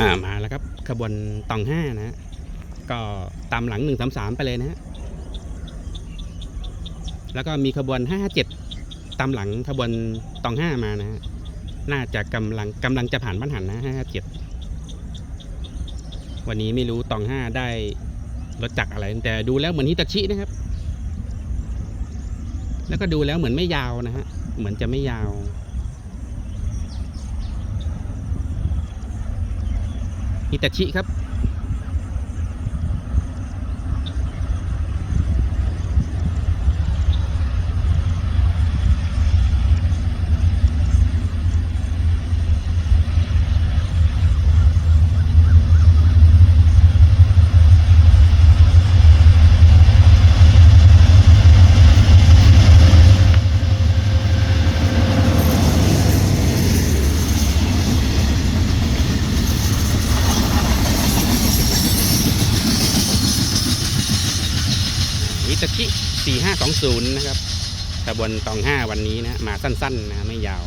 อ่ามาแล้วครับขบวนตองห้านะฮะก็ตามหลังหนึ่งสามสามไปเลยนะฮะแล้วก็มีขบวนห้าเจ็ดตามหลังขบวนตองห้ามานะฮะน่าจะกำลังกำลังจะผ่านบ้านหันนะห้าเจ็ดวันนี้ไม่รู้ตองห้าได้รถจักรอะไร แต่ดูแล้วเหมือนฮิตาชินะครับ แล้วก็ดูแล้วเหมือนไม่ยาวนะฮะเหมือนจะไม่ยาว ฮิตาชิครับ สกิ 4520 นะครับขบวนตอง 5 วันนี้นะ มาสั้นๆนะ ไม่ยาว